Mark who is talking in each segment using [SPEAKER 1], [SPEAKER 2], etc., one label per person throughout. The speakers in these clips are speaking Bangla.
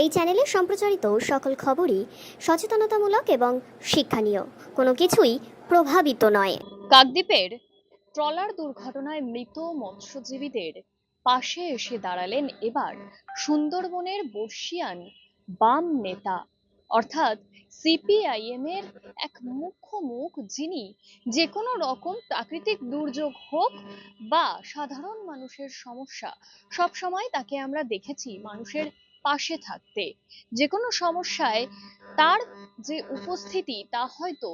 [SPEAKER 1] এই চ্যানেলে সম্প্রচারিত সকল খবরই সচেতনতামূলক এবং শিক্ষণীয়। কোনো কিছুই প্রভাবিত নয়।
[SPEAKER 2] কাকদ্বীপের ট্রলার দুর্ঘটনায় মৃত মৎস্যজীবীদের পাশে এসে দাঁড়ালেন এবার সুন্দরবনের বর্ষিয়ান বাম নেতা। অর্থাৎ সিপিআইএম এর এক মুখ্য মুখ যিনি যে কোনো রকম প্রাকৃতিক দুর্যোগ হোক বা সাধারণ মানুষের সমস্যা সব সময় তাকে আমরা দেখেছি মানুষের পাশে থাকতে। যে কোনো সমস্যায় তার যে উপস্থিতি, তা হয়তো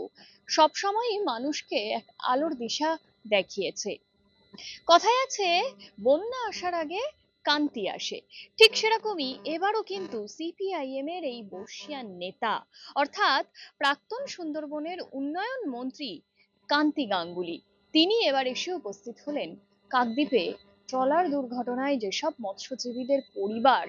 [SPEAKER 2] সবসময়ই মানুষকে এক আলোর দিশা দেখিয়েছে। কথায় আছে, বন্যা আসার আগে কান্তি আসে। ঠিক সেরকমই এবারও কিন্তু সিপিআইএম এর এই বর্ষিয়ান নেতা, অর্থাৎ প্রাক্তন সুন্দরবনের উন্নয়ন মন্ত্রী কান্তি গাঙ্গুলি, তিনি এবার এসে উপস্থিত হলেন। কাকদ্বীপে ট্রলার দুর্ঘটনায় যেসব মৎস্যজীবীদের পরিবার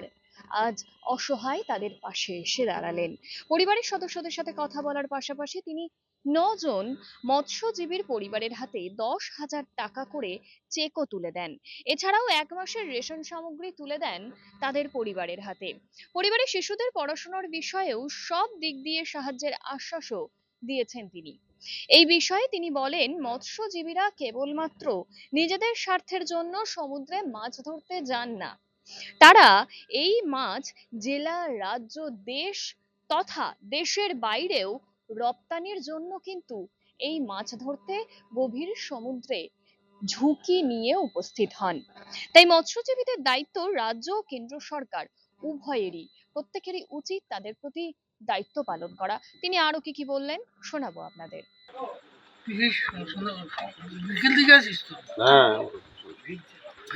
[SPEAKER 2] আজ অসহায় তাদের পাশে এসে দাঁড়ালেন। পরিবারের সদস্যদের সাথে কথা বলার পাশাপাশি তিনি নজন মৎস্যজীবীর পরিবারের হাতে দশ হাজার টাকা করে চেকও তুলে দেন। এছাড়াও এক মাসের রেশন সামগ্রী তুলে দেন তাদের পরিবারের হাতে। পরিবারের শিশুদের পড়াশোনার বিষয়েও সব দিক দিয়ে সাহায্যের আশ্বাসও দিয়েছেন তিনি। এই বিষয়ে তিনি বলেন, মৎস্যজীবীরা কেবলমাত্র নিজেদের স্বার্থের জন্য সমুদ্রে মাছ ধরতে যান না তারা এই মাছ জেলা রাজ্য দেশ তথা দেশের বাইরেও রপ্তানির জন্য কিন্তু এই মাছ ধরতে গভীর সমুদ্রে ঝুঁকি নিয়ে উপস্থিত হন। তাই মৎস্যজীবীদের দায়িত্ব রাজ্য ও কেন্দ্র সরকার উভয়েরই। প্রত্যেকেরই উচিত তাদের প্রতি দায়িত্ব পালন করা। তিনি আরও কি কি বললেন শোনাবো আপনাদের।
[SPEAKER 3] বিকেল দিকে আছিস তো?
[SPEAKER 4] হ্যাঁ।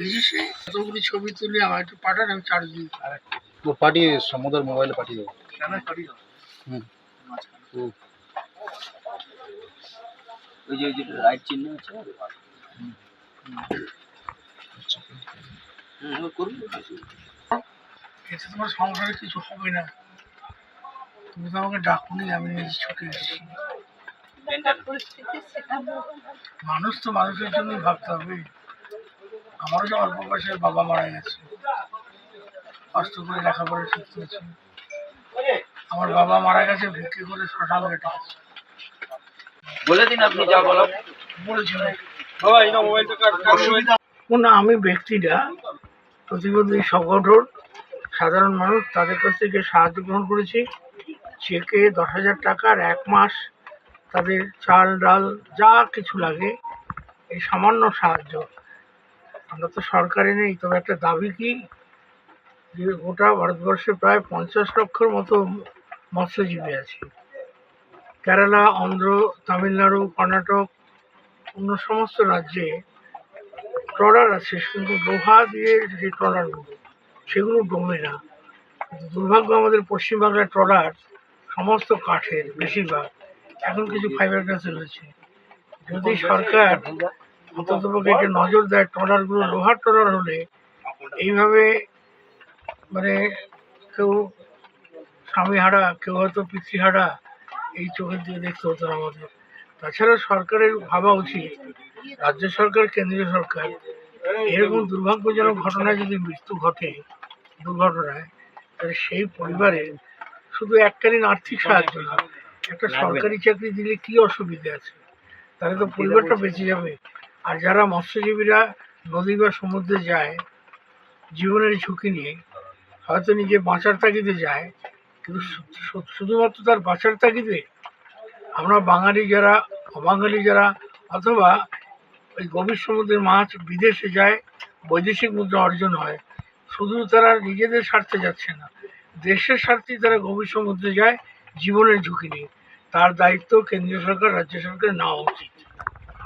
[SPEAKER 3] ভিজিস কতগুলি ছবি তুলে আমার একটু পাঠান আমি চার্জ দিই
[SPEAKER 4] ও পাঠিয়ে সমুদ্রের মোবাইলে পাঠিয়ে দেবো।
[SPEAKER 3] কেন পাঠিয়ে
[SPEAKER 4] হুম।
[SPEAKER 5] ওই যে ওই যে রাইট চিহ্ন আছে?
[SPEAKER 3] এতে তোমার সংসারে কিছু হবে না। তুমি তো আমাকে ডাকুনি আমি নিজে ছুটে এসেছি। মানুষ তো মানুষের জন্যই ভাবতে হবে। আমারও যে অল্প বয়সের বাবা মারা গেছে। কষ্ট করে লেখাপড়া শিখতে হয়েছে আমার বাবা মারা গেছে ভিক্ষে করে কেটে গেছে
[SPEAKER 5] বলে দিন আপনি যা বলার।
[SPEAKER 3] বলেছিলেন না আমি ব্যক্তিরা প্রতিবন্ধী সংগঠন সাধারণ মানুষ তাদের কাছ থেকে সাহায্য গ্রহণ করেছি। চেকে দশ হাজার টাকার এক মাস তাদের চাল ডাল যা কিছু লাগে এই সামান্য সাহায্য। আমরা তো সরকারি নেই, তবে একটা দাবি কি? যে গোটা ভারতবর্ষে প্রায় পঞ্চাশ লক্ষর মতো মৎস্যজীবী আছে। কেরালা, অন্ধ্র, তামিলনাড়ু, কর্ণাটক, অন্য সমস্ত রাজ্যে ট্রলার আছে, কিন্তু লোহা দিয়ে যে ট্রলারগুলো সেগুলো ডোমে না। দুর্ভাগ্য আমাদের পশ্চিমবাংলার ট্রলার সমস্ত কাঠের বেশিরভাগ, এখন কিছু ফাইবার গ্লাসে রয়েছে। যদি সরকার অন্ততপক্ষে একটু নজর দেয় ট্রলারগুলো লোহার ট্রলার হলে এইভাবে মানে কেউ স্বামী হারা কেউ হয়তো পিতৃহারা এই চোখের দিকে দেখতে হতো না আমাদের। তাছাড়া সরকারের ভাবা উচিত রাজ্য সরকার কেন্দ্রীয় সরকার এরকম দুর্ভাগ্যজনক ঘটনায় যদি মৃত্যু ঘটে দুর্ঘটনায় তাহলে সেই পরিবারে শুধু এককালীন আর্থিক সাহায্য না একটা সরকারি চাকরি দিলে কি অসুবিধে আছে? তাহলে তো পরিবারটা বেঁচে যাবে। আর যারা মৎস্যজীবীরা নদী বা সমুদ্রে যায়, জীবনের ঝুঁকি নিয়ে, হয়তো নিজে বাঁচার তাগিদে যায়, কিন্তু শুধুমাত্র তার বাঁচার তাগিদে আমরা বাঙালি যারা, অবাঙালি যারা, অথবা ওই গভীর সমুদ্রের মাছ বিদেশে যায়, বৈদেশিক মুদ্রা অর্জন হয়, শুধু তারা নিজেদের স্বার্থে যাচ্ছে না। দেশের স্বার্থেই তারা গভীর সমুদ্রে যায়, জীবনের ঝুঁকি নিয়ে। তার দায়িত্ব কেন্দ্রীয় সরকার, রাজ্য সরকার নেওয়া উচিত।